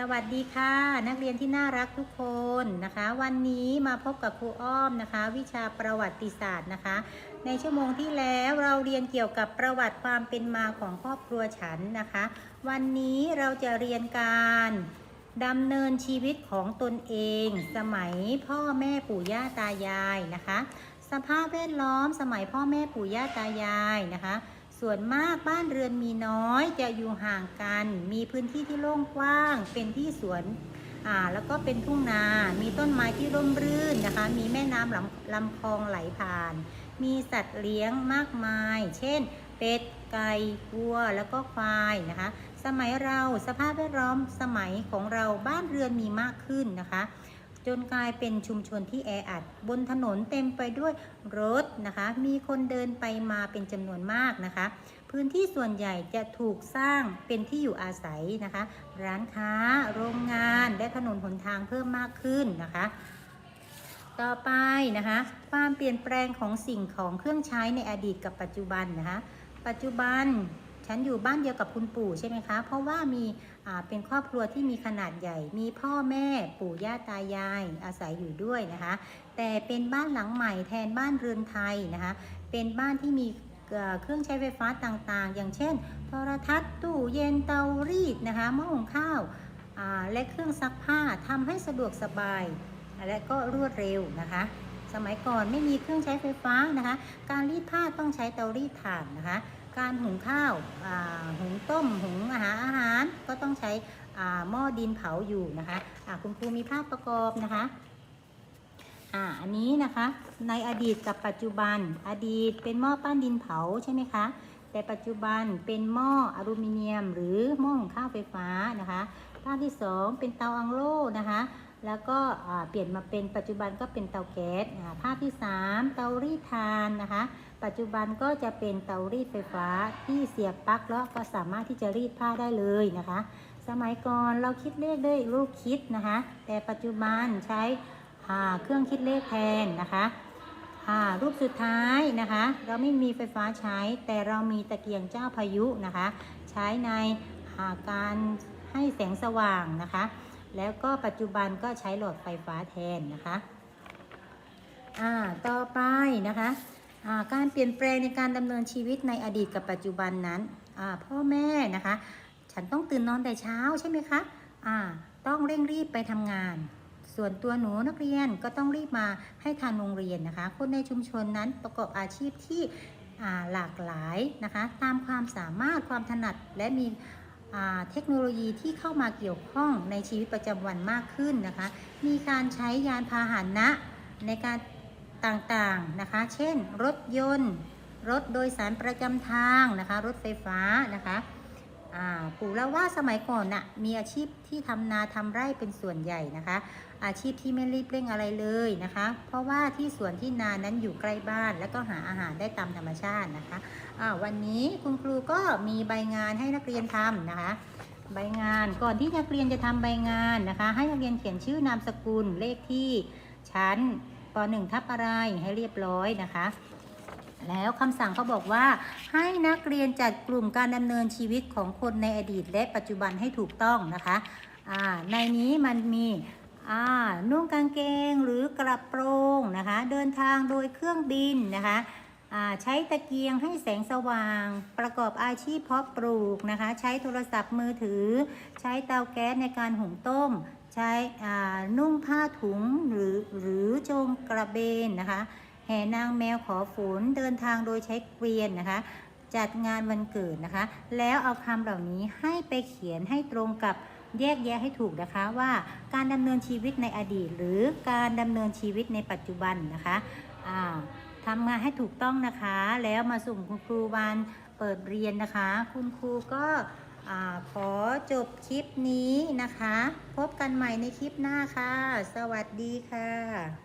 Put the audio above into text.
สวัสดีค่ะ นักเรียนที่น่ารักทุกคนนะคะ วันนี้มาพบกับครูอ้อมนะคะ วิชาประวัติศาสตร์นะคะ ในชั่วโมงที่แล้วเราเรียนเกี่ยวกับประวัติความเป็นมาของครอบครัวฉันนะคะ วันนี้เราจะเรียนการดำเนินชีวิตของตนเอง สมัยพ่อแม่ปู่ย่าตายายนะคะ สภาพแวดล้อมสมัยพ่อแม่ปู่ย่าตายายนะคะ ส่วนมากบ้านเรือนมีน้อยจะอยู่ห่างกัน มีพื้นที่ที่โล่งกว้าง เป็นที่สวนอ่าแล้วก็เป็นทุ่งนา มีต้นไม้ที่ร่มรื่นนะคะ มีแม่น้ำลำลำคลองไหลผ่าน มีสัตว์เลี้ยงมากมาย เช่น เป็ด ไก่ วัว แล้วก็ควายนะคะ สมัยเราสภาพแวดล้อมสมัยของเราบ้านเรือนมีมากขึ้นนะคะ จนกลายเป็นชุมชนที่แออัด บนถนนเต็มไปด้วยรถนะคะ มีคนเดินไปมาเป็นจำนวนมากนะคะ พื้นที่ส่วนใหญ่จะถูกสร้างเป็นที่อยู่อาศัยนะคะ ร้านค้า โรงงาน และถนนหนทางเพิ่มมากขึ้นนะคะต่อไปนะคะความเปลี่ยนแปลงของสิ่งของเครื่องใช้ในอดีตกับปัจจุบันนะคะ ปัจจุบัน ฉันอยู่บ้านเดียวกับคุณปู่ใช่ไหมคะ เพราะว่ามีเป็นครอบครัวที่มีขนาดใหญ่ มีพ่อแม่ปู่ย่าตายายอาศัยอยู่ด้วยนะคะ แต่เป็นบ้านหลังใหม่แทนบ้านเรือนไทยนะคะ เป็นบ้านที่มีเครื่องใช้ไฟฟ้าต่างๆ อย่างเช่น โทรทัศน์ตู้เย็นเตารีดนะคะหม้อหุงข้าวและเครื่องซักผ้าทำให้สะดวกสบาย และก็รวดเร็วนะคะ สมัยก่อนไม่มีเครื่องใช้ไฟฟ้านะคะ การรีดผ้าต้องใช้เตารีดถ่านนะคะ การหุงข้าวาหุงต้มหุงอาหารอาหารก็ต้องใช้หม้อดินเผาอยู่นะคะอ่าคุณครูมีภาพประกอบนะคะอันนี้นะคะในอดีตกับปัจจุบันอดีตเป็นหม้อปั้นดินเผาใช่ไหมคะแต่ปัจจุบันเป็นหม้ออลูมิเนียม หรือหม้อหุงข้าวไฟฟ้านะคะภาพที่ 2 เป็นเตาอังโล่นะคะแล้วก็เปลี่ยนมาเป็นปัจจุบันก็เป็นเตาแก๊สภาพที่ 3 เตารีดทานนะคะ ปัจจุบันก็จะเป็นเตารีดไฟฟ้าที่เสียบปลั๊กแล้วก็สามารถที่จะรีดผ้าได้เลยนะคะ สมัยก่อนเราคิดเลขด้วยลูกคิดนะคะ แต่ปัจจุบันใช้เครื่องคิดเลขแทนนะคะรูปสุดท้ายนะคะ เราไม่มีไฟฟ้าใช้ แต่เรามีตะเกียงเจ้าพายุนะคะ ใช้ในาการให้แสงสว่างนะคะ แล้วก็ปัจจุบันก็ใช้หลอดไฟฟ้าแทนนะคะ อ่า ต่อไปนะคะ การเปลี่ยนแปลงในการดำเนินชีวิตในอดีตกับปัจจุบันนั้นพ่อแม่นะคะ ฉันต้องตื่นนอนแต่เช้าใช่ไหมคะต้องเร่งรีบไปทำงาน ส่วนตัวหนูนักเรียนก็ต้องรีบมาให้ทางโรงเรียนนะคะ คนในชุมชนนั้นประกอบอาชีพที่หลากหลายนะคะ ตามความสามารถความถนัดและมีเทคโนโลยีที่เข้ามาเกี่ยวข้องในชีวิตประจำวันมากขึ้นนะคะ มีการใช้ยานพาหนะในการ ต่างๆนะคะ เช่น รถยนต์ รถโดยสารประจำทางนะคะ รถไฟฟ้านะคะปู่เล่าว่าสมัยก่อนน่ะมีอาชีพที่ทำนาทำไร่เป็นส่วนใหญ่นะคะ อาชีพที่ไม่รีบเร่งอะไรเลยนะคะ เพราะว่าที่สวนที่นานั้นอยู่ใกล้บ้าน แล้วก็หาอาหารได้ตามธรรมชาตินะคะอ่าวันนี้คุณครูก็มีใบงานให้นักเรียนทำนะคะ ใบงานก่อนที่นักเรียนจะทำใบงานนะคะ ให้นักเรียนเขียนชื่อนามสกุลเลขที่ชั้น ป .1 ทับอะไรให้เรียบร้อยนะคะ แล้วคำสั่งเขาบอกว่า ให้นักเรียนจัดกลุ่มการดำเนินชีวิตของคนในอดีต และปัจจุบันให้ถูกต้องนะคะอ่าในนี้มันมีอ่านุ่งกางเกงหรือกระโปรงนะคะ เดินทางโดยเครื่องบินนะคะใช้ตะเกียงให้แสงสว่าง ประกอบอาชีพเพาะปลูกนะคะ ใช้โทรศัพท์มือถือ ใช้เตาแก๊สในการหุงต้ม ใช้นุ่งผ้าถุงหรือหรือ กระเบนนะคะแห่นางแมวขอฝนเดินทางโดยใช้เกวียนนะคะ จัดงานวันเกิดนะคะ แล้วเอาคำเหล่านี้ให้ไปเขียนให้ตรงกับแยกแยะให้ถูกนะคะว่าการดำเนินชีวิตในอดีต หรือการดำเนินชีวิตในปัจจุบันนะคะอ่าทำงานให้ถูกต้องนะคะ แล้วมาส่งคุณครูวันเปิดเรียนนะคะ คุณครูก็ขอจบคลิปนี้นะคะ พบกันใหม่ในคลิปหน้าค่ะ สวัสดีค่ะ